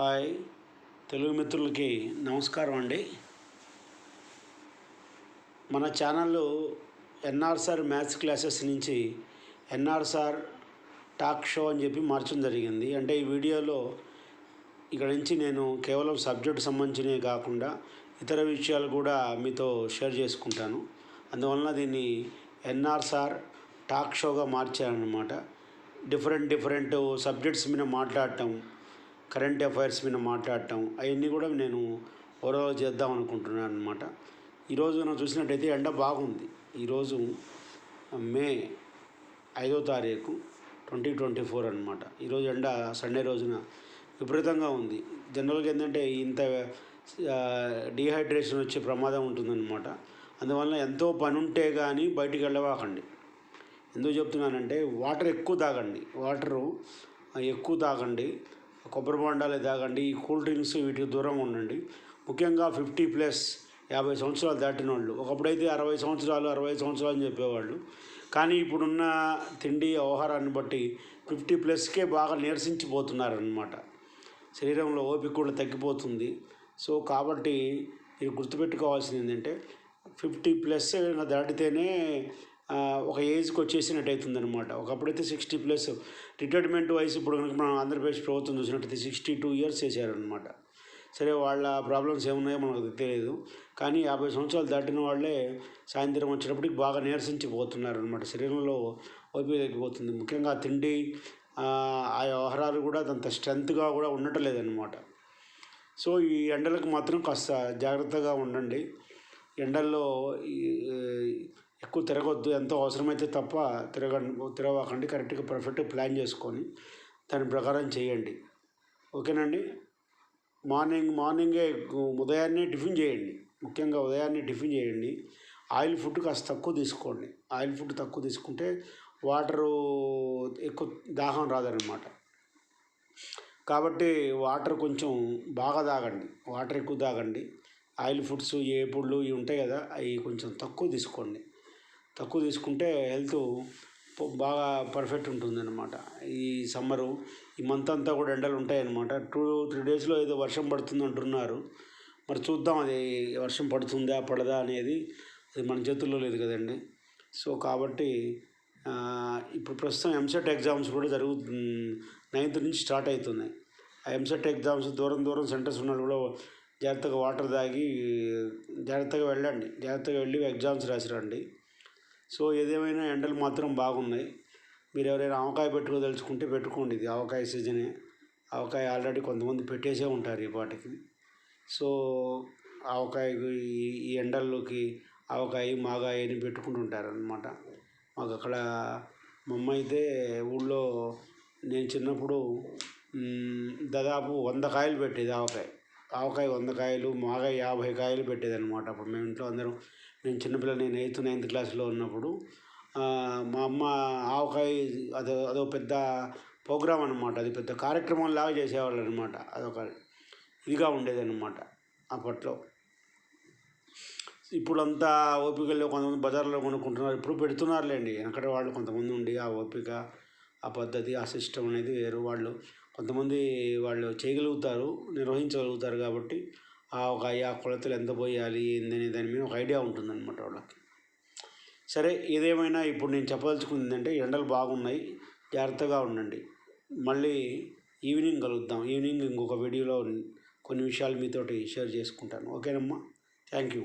Hi Telugu మిత్రులకి నమస్కారం అండి. మన ఛానల్ ఎన్ఆర్సార్ మ్యాథ్స్ క్లాసెస్ నుంచి ఎన్ఆర్సార్ టాక్ షో అని చెప్పి మార్చడం జరిగింది. అంటే ఈ వీడియోలో ఇక్కడ నుంచి నేను కేవలం సబ్జెక్ట్ సంబంధించినవి కాకుండా ఇతర విషయాలు కూడా మీతో షేర్ చేసుకుంటాను. అందువలన దీన్ని ఎన్ఆర్సార్ టాక్ షోగా మార్చారనమాట డిఫరెంట్ డిఫరెంట్ సబ్జెక్ట్స్ మీద మాట్లాడటం కరెంట్ అఫైర్స్ మీద మాట్లాడటం అవన్నీ కూడా నేను ఓవరాల్ చేద్దాం అనుకుంటున్నాను అనమాట ఈరోజు మనం చూసినట్టయితే ఎండ బాగుంది. ఈరోజు మే ఐదో తారీఖు ట్వంటీ ట్వంటీ ఫోర్ అనమాట ఈరోజు ఎండ సండే రోజున విపరీతంగా ఉంది. జనరల్గా ఏంటంటే ఇంత డీహైడ్రేషన్ వచ్చే ప్రమాదం ఉంటుందన్నమాట. అందువల్ల ఎంతో పని ఉంటే కానీ బయటికి వెళ్ళవాకండి. ఎందుకు చెప్తున్నానంటే వాటర్ ఎక్కువ తాగండి. వాటరు ఎక్కువ తాగండి. కొబ్బరి బొండాలే తాగండి ఈ కూల్ డ్రింక్స్ వీటికి దూరంగా ఉండండి. ముఖ్యంగా ఫిఫ్టీ ప్లస్ యాభై సంవత్సరాలు దాటిన వాళ్ళు ఒకప్పుడైతే అరవై సంవత్సరాలు అరవై సంవత్సరాలు అని చెప్పేవాళ్ళు. కానీ ఇప్పుడున్న తిండి ఆహారాన్ని బట్టి ఫిఫ్టీ ప్లస్కే బాగా నీరసించిపోతున్నారనమాట శరీరంలో ఓపిక కూడా తగ్గిపోతుంది. సో కాబట్టి మీరు గుర్తుపెట్టుకోవాల్సింది ఏంటంటే ఫిఫ్టీ ప్లస్ దాటితేనే ఒక ఏజ్కి వచ్చేసినట్టు అవుతుంది అనమాట ఒకప్పుడైతే సిక్స్టీ ప్లస్ రిటైర్మెంట్ వయసు ఇప్పుడు కనుక మనం ఆంధ్రప్రదేశ్ ప్రభుత్వం చూసినట్టయితే సిక్స్టీ టూ ఇయర్స్ చేశారనమాట సరే వాళ్ళ ప్రాబ్లమ్స్ ఏమున్నాయో మనకు తెలియదు. కానీ యాభై సంవత్సరాలు దాటిన వాళ్ళే సాయంత్రం వచ్చేటప్పటికి బాగా నీరసించిపోతున్నారు అనమాట శరీరంలో ఓపిక తగ్గిపోతుంది. ముఖ్యంగా తిండి ఆ వ్యవహారాలు ఆహారాలు కూడా అంత స్ట్రెంత్గా కూడా ఉండటం లేదనమాట సో ఈ ఎండలకు మాత్రం కాస్త జాగ్రత్తగా ఉండండి. ఎండల్లో ఈ, ఎక్కువ తిరగొద్దు ఎంతో అవసరమైతే తప్ప తిరగండి తిరగకండి కరెక్ట్గా పర్ఫెక్ట్గా ప్లాన్ చేసుకొని దాని ప్రకారం చేయండి. ఓకేనండి? మార్నింగ్ మార్నింగే ఉదయాన్నే టిఫిన్ చేయండి. ముఖ్యంగా ఉదయాన్నే టిఫిన్ చేయండి. ఆయిల్ ఫుడ్ కాస్త తక్కువ తీసుకోండి. ఆయిల్ ఫుడ్ తక్కువ తీసుకుంటే వాటరు ఎక్కువ దాహం రాదనమాట. కాబట్టి వాటర్ కొంచెం బాగా తాగండి. వాటర్ ఎక్కువ తాగండి. ఆయిల్ ఫుడ్స్ ఏపుళ్ళు ఇవి ఉంటాయి కదా అవి కొంచెం తక్కువ తీసుకోండి. తక్కువ తీసుకుంటే హెల్త్ బాగా పర్ఫెక్ట్ ఉంటుందన్నమాట. ఈ సమ్మరు ఈ మంత్ అంతా కూడా ఎండలు ఉంటాయన్నమాట. టూ త్రీ డేస్లో ఏదో వర్షం పడుతుంది అంటున్నారు. మరి చూద్దాం అది వర్షం పడుతుందా పడదా అనేది అది మన చేతుల్లో లేదు కదండి. సో కాబట్టి ఇప్పుడు ప్రస్తుతం ఎంసెట్ ఎగ్జామ్స్ కూడా జరుగు నైన్త్ నుంచి స్టార్ట్ అవుతున్నాయి ఆ ఎంసెట్ ఎగ్జామ్స్ దూరం దూరం సెంటర్స్ ఉన్నారు కూడా జాగ్రత్తగా వాటర్ తాగి జాగ్రత్తగా వెళ్ళండి. జాగ్రత్తగా వెళ్ళి ఎగ్జామ్స్ రాసి రండి సో ఏదేమైనా ఎండలు మాత్రం బాగున్నాయి. మీరు ఎవరైనా ఆవకాయ పెట్టుకోదలుచుకుంటే పెట్టుకోండి ఇది ఆవకాయ సీజనే ఆవకాయ ఆల్రెడీ కొంతమంది పెట్టేసే ఉంటారు ఈ పాటికి. సో ఆవకాయ ఈ ఎండల్లోకి ఆవకాయ మాగాయ అని పెట్టుకుంటుంటారు అనమాట మాకు అక్కడ మా అమ్మ అయితే ఊళ్ళో నేను చిన్నప్పుడు దాదాపు వంద కాయలు పెట్టేది ఆవకాయ. ఆవకాయ వంద కాయలు మాగాయ యాభై కాయలు పెట్టేదనమాట అప్పుడు మేము ఇంట్లో అందరం నేను చిన్నపిల్ల నేను ఎయిత్ నైన్త్ క్లాస్లో ఉన్నప్పుడు మా అమ్మ ఆవకాయ అదో అదో పెద్ద ప్రోగ్రాం అనమాట అది పెద్ద కార్యక్రమం లాగా చేసేవాళ్ళు అనమాట అదొక ఇదిగా ఉండేదన్నమాట అప్పట్లో. ఇప్పుడంతా ఓపికల్లో కొంతమంది బజార్లో కొనుక్కుంటున్నారు ఇప్పుడు పెడుతున్నారులేండి. వెనకటి వాళ్ళు కొంతమంది ఉండి ఆ ఓపిక ఆ పద్ధతి ఆ సిస్టమ్ అనేది వేరు. వాళ్ళు కొంతమంది వాళ్ళు చేయగలుగుతారు నిర్వహించగలుగుతారు కాబట్టి ఆ ఒక ఆ కొలతలు ఎంత పోయాలి ఏందని దాని మీద ఒక ఐడియా ఉంటుందన్నమాట వాళ్ళకి. సరే ఏదేమైనా ఇప్పుడు నేను చెప్పదలుచుకుంది ఏంటంటే ఎండలు బాగున్నాయి జాగ్రత్తగా ఉండండి. మళ్ళీ ఈవినింగ్ కలుద్దాం. ఈవినింగ్ ఇంకొక వీడియోలో కొన్ని విషయాలు మీతోటి షేర్ చేసుకుంటాను. ఓకేనమ్మా? Thank you.